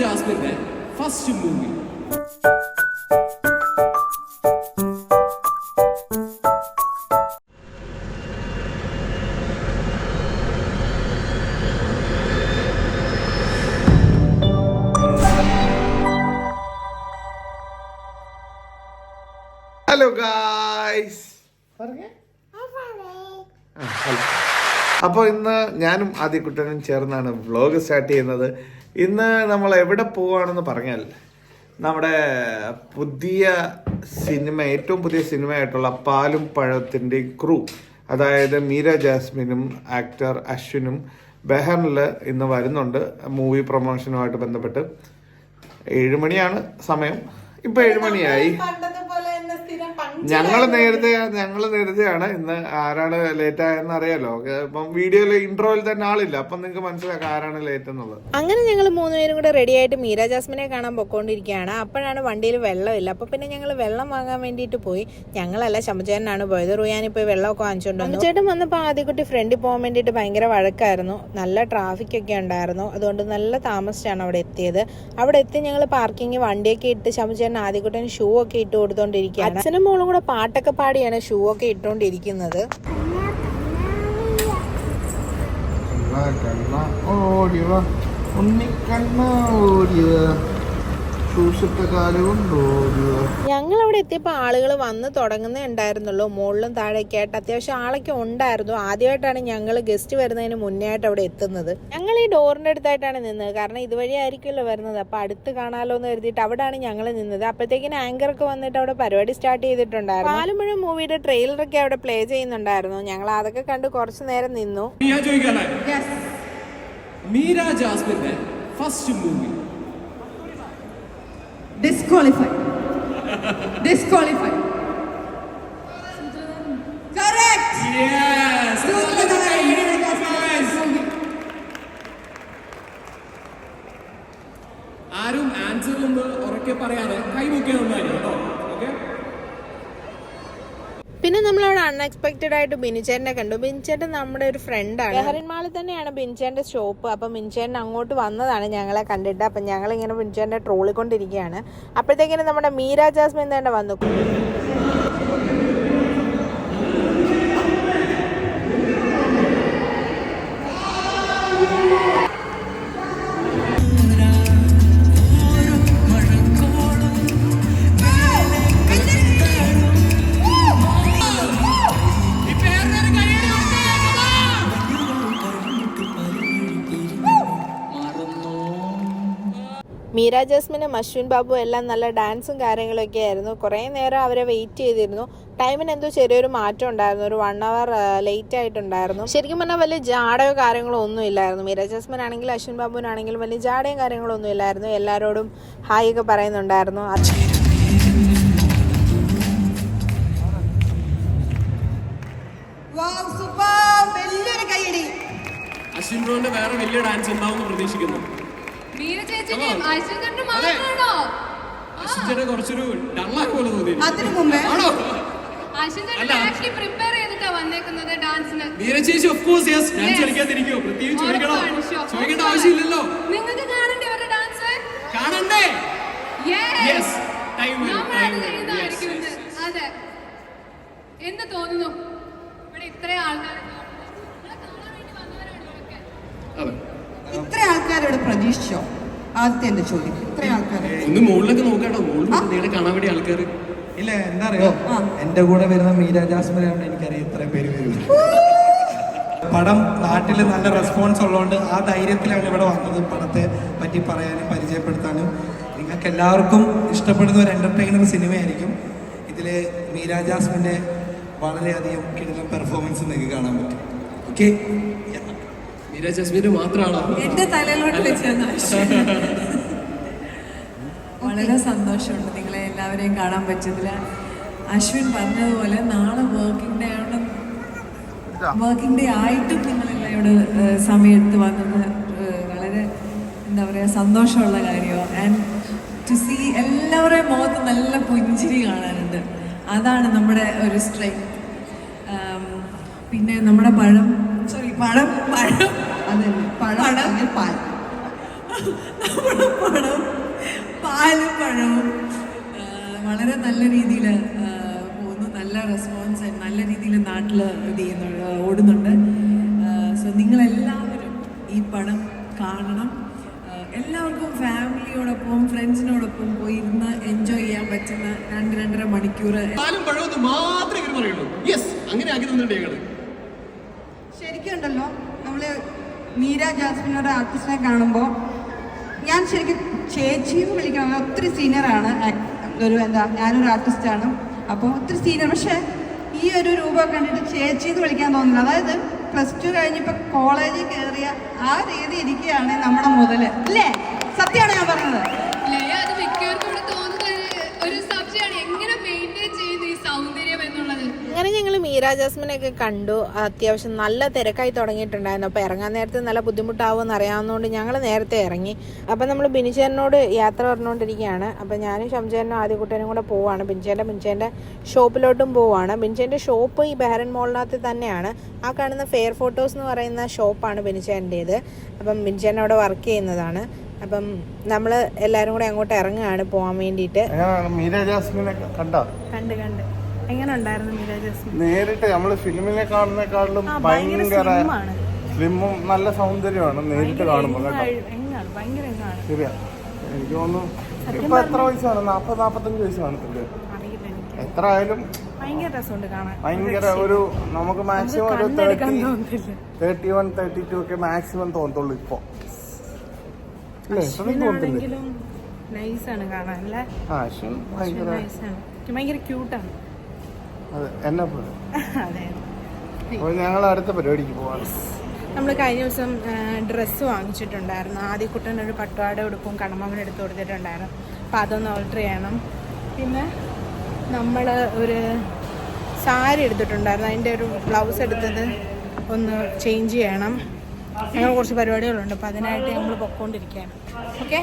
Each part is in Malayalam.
ജാസ്മിന്റെ ഫസ്റ്റ് മൂവി ഹലോ ഗായ്സ് അപ്പോൾ ഇന്ന് ഞാനും ആദ്യക്കുട്ടനും ചേർന്നാണ് വ്ലോഗ് സ്റ്റാർട്ട് ചെയ്യുന്നത്. ഇന്ന് നമ്മൾ എവിടെ പോവാണെന്ന് പറഞ്ഞാൽ നമ്മുടെ പുതിയ സിനിമ ഏറ്റവും പുതിയ സിനിമയായിട്ടുള്ള പാലും പഴത്തിന്റെ ക്രൂ അതായത് മീര ജാസ്മിനും ആക്ടർ അശ്വിനും ബെഹറിൽ ഇന്ന് വരുന്നുണ്ട്. മൂവി പ്രൊമോഷനുമായിട്ട് ബന്ധപ്പെട്ട് ഏഴുമണിയാണ് സമയം. ഇപ്പൊ ഏഴുമണിയായി പണ്ടത്തെ പോലെ തന്നെ സ്ഥിരം പണ്ട് ഞങ്ങൾ നേരത്തെ ഞങ്ങൾ നേരത്തെയാണ് ഇന്ന് ആരാണ് ലേറ്റ് ആയെന്ന് അറിയാലോ. ഇപ്പം വീഡിയോയിൽ ഇൻട്രോയിൽ തന്നെ ആളില്ല. അപ്പം നിങ്ങൾക്ക് മനസ്സിലാക്കാം ആരാണ് ലേറ്റ് എന്നുള്ളത് അങ്ങനെ ഞങ്ങൾ മൂന്നുപേരും കൂടെ റെഡി ആയിട്ട് മീര ജാസ്മിനെ കാണാൻ പൊക്കോണ്ടിരിക്കുകയാണ്. അപ്പോഴാണ് വണ്ടിയിൽ വെള്ളമില്ല. അപ്പോൾ പിന്നെ ഞങ്ങൾ വെള്ളം വാങ്ങാൻ വേണ്ടിയിട്ട് പോയി. ഞങ്ങളല്ല ശമചേട്ടനാണ് പോയത്. റുയാനി പോയി വെള്ളമൊക്കെ വാങ്ങിച്ചുകൊണ്ട് വന്നു. ചേട്ടൻ വന്നപ്പോൾ ആദ്യക്കുട്ടി ഫ്രണ്ടിൽ പോകാൻ വേണ്ടിയിട്ട് ഭയങ്കര വഴക്കായിരുന്നു. നല്ല ട്രാഫിക് ഒക്കെ ഉണ്ടായിരുന്നു. അതുകൊണ്ട് നല്ല താമസിച്ചാണ് അവിടെ എത്തിയത്. അവിടെ എത്തി ഞങ്ങൾ പാർക്കിംഗ് വണ്ടിയൊക്കെ ഇട്ട് ശമചേട്ടൻ ആദ്യക്കുട്ടൻ ഷൂ ഒക്കെ ഇട്ട് കൊടുത്തോണ്ടിരിക്കുകയാണ്. അച്ഛനും മോളും കൂടെ പാട്ടൊക്കെ പാടിയാണ് ഷൂ ഒക്കെ ഇട്ടുകൊണ്ടിരിക്കുന്നത് ഓടിയ ഉണ്ണിക്കണ്ണ ഓടിയ ചൂഷത്തെ കാലുകൊണ്ട് ഓടിയ അവിടെ എത്തിയപ്പോൾ ആളുകൾ വന്ന് തുടങ്ങുന്നേ ഉണ്ടായിരുന്നുള്ളൂ. മുകളിലും താഴേക്ക് ആയിട്ട് അത്യാവശ്യം ആളൊക്കെ ഉണ്ടായിരുന്നു. ആദ്യമായിട്ടാണ് ഞങ്ങൾ ഗസ്റ്റ് വരുന്നതിന് മുന്നേ ആയിട്ട് അവിടെ എത്തുന്നത്. ഞങ്ങൾ ഈ ഡോറിന്റെ അടുത്തായിട്ടാണ് നിന്നത്. കാരണം ഇതുവഴി ആയിരിക്കുമല്ലോ വരുന്നത്. അപ്പോൾ അടുത്ത് കാണാമല്ലോ എന്ന് കരുതിയിട്ട് അവിടെയാണ് ഞങ്ങൾ നിന്നത്. അപ്പോഴത്തേക്കിന് ആങ്കർ ഒക്കെ വന്നിട്ട് അവിടെ പരിപാടി സ്റ്റാർട്ട് ചെയ്തിട്ടുണ്ടായിരുന്നു. പാലുമ്പഴം മൂവിയുടെ ട്രെയിലറൊക്കെ അവിടെ പ്ലേ ചെയ്യുന്നുണ്ടായിരുന്നു. ഞങ്ങൾ അതൊക്കെ കണ്ട് കുറച്ച് നേരം നിന്നു. മീര ജാസ്മിന്റെ first movie Disqualified. Correct. Yeah. Unexpected ആയിട്ട് ബിനിച്ചേട്ടനെ കണ്ടു. ബിനിച്ചേട്ടൻ നമ്മുടെ ഒരു ഫ്രണ്ടാണ് ആണ്. മാളിൽ തന്നെയാണ് ബിനിച്ചേട്ടന്റെ ഷോപ്പ് അപ്പൊ ബിനിച്ചേട്ടൻ അങ്ങോട്ട് വന്നതാണ് ഞങ്ങളെ കണ്ടിട്ട്. അപ്പൊ ഞങ്ങൾ ഇങ്ങനെ ബിനിച്ചേട്ടനെ ട്രോളിക്കൊണ്ടിരിക്കുകയാണ് അപ്പോഴത്തേക്കിനും നമ്മുടെ മീര ജാസ്മിൻ തന്നെ വന്നു. മീര ജസ്മിനും അശ്വിൻ ബാബു എല്ലാം നല്ല ഡാൻസും കാര്യങ്ങളൊക്കെ ആയിരുന്നു. കുറേ നേരം അവരെ വെയിറ്റ് ചെയ്തിരുന്നു. ടൈമിന് എന്തോ ചെറിയൊരു മാറ്റം ഉണ്ടായിരുന്നു. ഒരു വൺ അവർ ലേറ്റ് ആയിട്ടുണ്ടായിരുന്നു. ശരിക്കും പറഞ്ഞാൽ വലിയ ജാടയോ കാര്യങ്ങളോ ഒന്നും ഇല്ലായിരുന്നു. മീര ജസ്മിൻ ആണെങ്കിലും അശ്വിൻ ബാബുവിനാണെങ്കിലും വലിയ ജാടയും കാര്യങ്ങളോ ഒന്നും ഇല്ലായിരുന്നു. എല്ലാവരോടും ഹായ് ഒക്കെ പറയുന്നുണ്ടായിരുന്നു. അശ്വിൻ ബ്രോന്റെ വേറെ വലിയ ഡാൻസ് ഉണ്ടാവും പ്രതീക്ഷിക്കുന്നു. മാത്രമാണോ കുറച്ചൊരു ഡള്ളാക്ക് പോലെ തോന്നി അതിനു മുമ്പേ? ആണോ? മീര ചേച്ചി ഓഫ് കോഴ്സ് യെസ് ഡാൻസ്. കളിക്കാതിരിക്കോ പ്രത്യേകിച്ച് ചോദിക്കണോ ചോദിക്കേണ്ട ആവശ്യമില്ലല്ലോ. നിങ്ങൾക്ക് കാണണ്ടേ അവരുടെ ഡാൻസ് കാണണ്ടേ? യെസ് ടൈം അതെ. എന്ത് തോന്നുന്നു. ഇവിടെ ഇത്രയും ആൾക്കാർ നിങ്ങളെ കാണാൻ വേണ്ടി വന്നവരാണ് ഇവരൊക്കെ അതെ ഇത്ര ആൾക്കാരോട് പ്രതീക്ഷിച്ചോ? ആദ്യത്തെ എന്റെ ചോദ്യം ഇത്ര ആൾക്കാർ ഒന്ന് മുകളിലൊക്കെ നോക്കാട്ടോ. മുകളിൽ കാണാൻ വേണ്ടി ആൾക്കാർ ഇല്ല എന്താ അറിയോ? എന്റെ കൂടെ വരുന്ന മീര ജാസ്മിനാണ് എനിക്കറിയാം ഇത്രയും പേര് വരും പടം നാട്ടിൽ നല്ല റെസ്പോൺസ് ഉള്ളതുകൊണ്ട് ആ ധൈര്യത്തിലാണ് ഇവിടെ വന്നത് പടത്തെ പറ്റി പറയാനും പരിചയപ്പെടുത്താനും. നിങ്ങൾക്ക് എല്ലാവർക്കും ഇഷ്ടപ്പെടുന്ന ഒരു എന്റർടൈനർ സിനിമയായിരിക്കും. ഇതിൽ മീര ജാസ്മിന്റെ വളരെയധികം കിടന്ന പെർഫോമൻസ് നിങ്ങൾക്ക് കാണാൻ പറ്റും. ഓക്കെ മീര ജസ്മിന് മാത്രമാണോ എന്റെ തലയിലോട്ട് വെച്ച് വളരെ സന്തോഷമുണ്ട് നിങ്ങളെ എല്ലാവരെയും കാണാൻ പറ്റത്തില്ല അശ്വിൻ പറഞ്ഞതുപോലെ നാളെ വർക്കിംഗ് ഡേ ആണ്. വർക്കിംഗ് ഡേ ആയിട്ടും നിങ്ങളെല്ലാം ഇവിടെ സമയത്ത് വന്നത് വളരെ എന്താ പറയുക സന്തോഷമുള്ള കാര്യമാണ്. ആൻഡ് ടു സീ എല്ലാവരുടെയും മുഖത്ത് നല്ല പുഞ്ചിരി കാണാനുണ്ട്. അതാണ് നമ്മുടെ ഒരു സ്ട്രെങ്ത് പിന്നെ നമ്മുടെ പഴം സോറി പഴം പഴം. പഴം അല്ലെങ്കിൽ പാൽ. നമ്മുടെ പാലും പഴവും വളരെ നല്ല രീതിയിൽ പോകുന്നു. നല്ല റെസ്പോൺസ് നല്ല രീതിയിൽ നാട്ടിൽ ഇത് ചെയ്യുന്നു ഓടുന്നുണ്ട്. സോ നിങ്ങളെല്ലാവരും ഈ പടം കാണണം. എല്ലാവർക്കും ഫാമിലിയോടൊപ്പം ഫ്രണ്ട്സിനോടൊപ്പം പോയി ഇരുന്ന് എൻജോയ് ചെയ്യാൻ പറ്റുന്ന രണ്ട് രണ്ടര മണിക്കൂർ. മാത്രമേ ഇവർ പറയുള്ളൂ. യെസ് അങ്ങനെ ആക്കി തന്നിട്ടുണ്ട് ശരിക്കും ഉണ്ടല്ലോ നമ്മൾ മീര ജാസ്മിൻ ഒരു ആർട്ടിസ്റ്റിനെ കാണുമ്പോൾ ഞാൻ ശരിക്കും ചേച്ചിയും വിളിക്കണം. ഒത്തിരി സീനിയറാണ്. ഒരു എന്താ ഞാനൊരു ആർട്ടിസ്റ്റാണ്. അപ്പോൾ ഒത്തിരി സീനിയർ. പക്ഷേ ഈ ഒരു രൂപം കണ്ടിട്ട് ചേച്ചി എന്ന് വിളിക്കാൻ തോന്നുന്നില്ല. അതായത് പ്ലസ് ടു കഴിഞ്ഞിപ്പോൾ കോളേജിൽ കയറിയ ആ രീതി ഇരിക്കുകയാണ് നമ്മുടെ മുതൽ അല്ലേ? സത്യമാണ് ഞാൻ പറഞ്ഞത്? മീര ജാസ്മിനൊക്കെ കണ്ടു. അത്യാവശ്യം നല്ല തിരക്കായി തുടങ്ങിയിട്ടുണ്ടായിരുന്നു. അപ്പോൾ ഇറങ്ങാൻ നേരത്തെ നല്ല ബുദ്ധിമുട്ടാവുമെന്ന് അറിയാവുന്നതുകൊണ്ട് ഞങ്ങൾ നേരത്തെ ഇറങ്ങി. അപ്പോൾ നമ്മൾ ബിനിച്ചേനോട് യാത്ര പറഞ്ഞുകൊണ്ടിരിക്കുകയാണ്. അപ്പോൾ ഞാനും ഷംജേനും ആദ്യക്കുട്ടനും കൂടെ പോവുകയാണ് ബിൻചേന്റെ ബിൻചേന്റെ ഷോപ്പിലോട്ടും പോവുകയാണ് ബിൻചേന്റെ ഷോപ്പ് ഈ ബെഹ്റൻ മോളിനകത്ത് തന്നെയാണ്. ആ കാണുന്ന ഫെയർ ഫോട്ടോസ് എന്ന് പറയുന്ന ഷോപ്പാണ് ബിനിച്ചേന്റേത് അപ്പം ബിൻചേൻ അവിടെ വർക്ക് ചെയ്യുന്നതാണ്. അപ്പം നമ്മൾ എല്ലാവരും കൂടെ അങ്ങോട്ട് ഇറങ്ങുകയാണ് പോകാൻ വേണ്ടിയിട്ട്. കണ്ടോ? കണ്ട് കണ്ട്. എങ്ങനെ ഉണ്ടായിരുന്നു നേരിട്ട് നമ്മൾ ഫിലിമിനെ കാണുന്നേക്കാളും ഭയങ്കര സ്ലിമ്മും നല്ല സൗന്ദര്യമാണ് നേരിട്ട് കാണുമ്പോൾ എങ്ങാണ്? ശരിയാ. എനിക്ക് തോന്നുന്നു ഇപ്പൊ എത്ര വയസ്സാണ്? നാപ്പത് നാപ്പത്തഞ്ച് വയസ്സ് കാണത്തില്ലേ അറിയില്ല എനിക്ക്. എത്ര ആയാലും ഭയങ്കര ഒരു നമുക്ക് മാക്സിമം ഒരു thirty thirty one thirty two ഒക്കെ മാക്സിമം തോന്നത്തുള്ളൂ ഇപ്പൊ. ഭയങ്കര ക്യൂട്ടാണ് അതെ എന്നെ പോലെ. അതെ. അപ്പോൾ ഞങ്ങൾ അടുത്ത പരിപാടിക്ക് പോവാണ്. നമ്മൾ കഴിഞ്ഞ ദിവസം ഡ്രസ്സ് വാങ്ങിച്ചിട്ടുണ്ടായിരുന്നു. ആദ്യക്കുട്ടൻ ഒരു പട്ടുപാട് ഉടുപ്പും കടമ്മമ്മൻ എടുത്ത് കൊടുത്തിട്ടുണ്ടായിരുന്നു. അപ്പോൾ അതൊന്ന് ഓൾട്ടർ ചെയ്യണം. പിന്നെ നമ്മൾ ഒരു സാരി എടുത്തിട്ടുണ്ടായിരുന്നു. അതിന്റെ ഒരു ബ്ലൗസ് എടുത്തത് ഒന്ന് ചേഞ്ച് ചെയ്യണം. അങ്ങനെ കുറച്ച് പരിപാടികളുണ്ട്. അപ്പോൾ അതിനായിട്ട് നമ്മൾ പൊക്കോണ്ടിരിക്കുകയാണ്. ഓക്കെ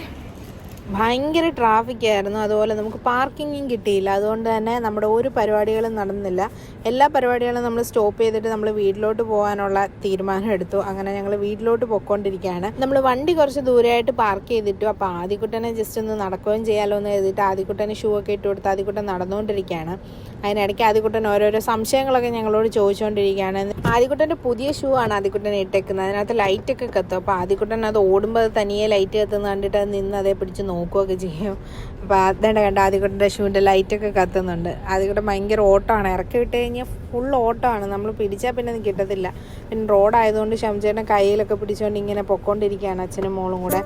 ഭയങ്കര ട്രാഫിക് ആയിരുന്നു. അതുപോലെ നമുക്ക് പാർക്കിങ്ങും കിട്ടിയില്ല. അതുകൊണ്ട് തന്നെ നമ്മുടെ ഒരു പരിപാടികളും നടന്നില്ല. എല്ലാ പരിപാടികളും നമ്മൾ സ്റ്റോപ്പ് ചെയ്തിട്ട് നമ്മൾ വീട്ടിലോട്ട് പോകാനുള്ള തീരുമാനം എടുത്തു. അങ്ങനെ ഞങ്ങൾ വീട്ടിലോട്ട് പോയിക്കൊണ്ടിരിക്കുകയാണ്. നമ്മൾ വണ്ടി കുറച്ച് ദൂരെയായിട്ട് പാർക്ക് ചെയ്തിട്ടു. അപ്പോൾ ആദ്യക്കുട്ടനെ ജസ്റ്റ് ഒന്ന് നടക്കുകയും ചെയ്യാമല്ലോ എന്ന് എഴുതിയിട്ട് ആദ്യക്കുട്ടന് ഷൂ ഒക്കെ ഇട്ട് കൊടുത്ത് ആദ്യക്കുട്ടൻ നടന്നുകൊണ്ടിരിക്കുകയാണ്. അതിനിടയ്ക്ക് ആദ്യക്കുട്ടൻ ഓരോരോ സംശയങ്ങളൊക്കെ ഞങ്ങളോട് ചോദിച്ചുകൊണ്ടിരിക്കുകയാണ്. ആദ്യക്കുട്ടന്റെ പുതിയ ഷൂ ആണ് ആദ്യക്കുട്ടൻ ഇട്ടേക്കുന്നത്. അതിനകത്ത് ലൈറ്റൊക്കെ കത്തും. അപ്പോൾ ആദ്യക്കുട്ടൻ അത് ഓടുമ്പോൾ തനിയെ ലൈറ്റ് കത്തുന്ന കണ്ടിട്ട് അത് നിന്ന് അതേ പിടിച്ച് നോക്കുകയൊക്കെ ചെയ്യും. അപ്പോൾ അതേണ്ട കണ്ട ആദ്യക്കുട്ടന്റെ ഷൂവിന്റെ ലൈറ്റൊക്കെ കത്തുന്നുണ്ട്. ആദ്യക്കുട്ടൻ ഭയങ്കര ഓട്ടമാണ്. ഇറക്കി വിട്ട് കഴിഞ്ഞാൽ ഫുൾ ഓട്ടമാണ്. നമ്മൾ പിടിച്ചാൽ പിന്നെ കിട്ടത്തില്ല. പിന്നെ റോഡായതുകൊണ്ട് ശംചേട്ടന്റെ കയ്യിലൊക്കെ പിടിച്ചുകൊണ്ട് ഇങ്ങനെ പൊക്കോണ്ടിരിക്കുകയാണ് അച്ഛനും മോളും കൂടെ.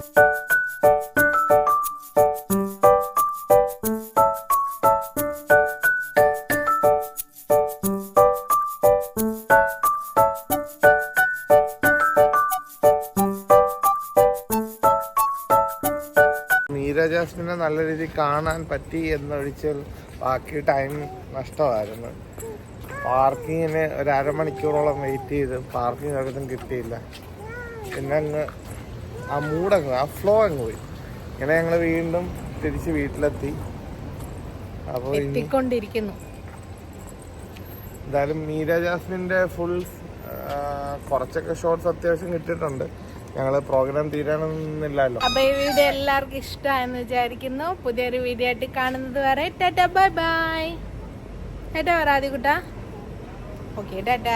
മീര നല്ല രീതിയിൽ കാണാൻ പറ്റി എന്നൊഴിച്ചാൽ ബാക്കി ടൈം നഷ്ടമായിരുന്നു. പാർക്കിങ്ങിന് ഒരു അരമണിക്കൂറോളം വെയിറ്റ് ചെയ്ത് പാർക്കിംഗ് ഒരിടത്തും കിട്ടിയില്ല. പിന്നെ അങ്ങ് ആ മൂടങ്ങ് ആ ഫ്ലോ അങ്ങ് പോയി. ഇങ്ങനെ ഞങ്ങൾ വീണ്ടും തിരിച്ച് വീട്ടിലെത്തി. അപ്പോൾ എത്തിക്കൊണ്ടിരിക്കുന്നു. എന്തായാലും മീര ജാസ്മിന്റെ ഫുൾ കുറച്ചൊക്കെ ഷോർട്സ് അത്യാവശ്യം കിട്ടിയിട്ടുണ്ട്. ഞങ്ങൾ പ്രോഗ്രാം തീരാനൊന്നില്ലല്ലോ അപ്പൊ ഈ വീഡിയോ എല്ലാവർക്കും ഇഷ്ടമായെന്ന് വിചാരിക്കുന്നു. പുതിയൊരു വീഡിയോ ആയിട്ട് കാണുന്നത് വരെ ടാറ്റാ ബൈ ബൈ. ടാറ്റ പറ ആദ്യ കുട്ടാ ഓക്കെ ടാറ്റ.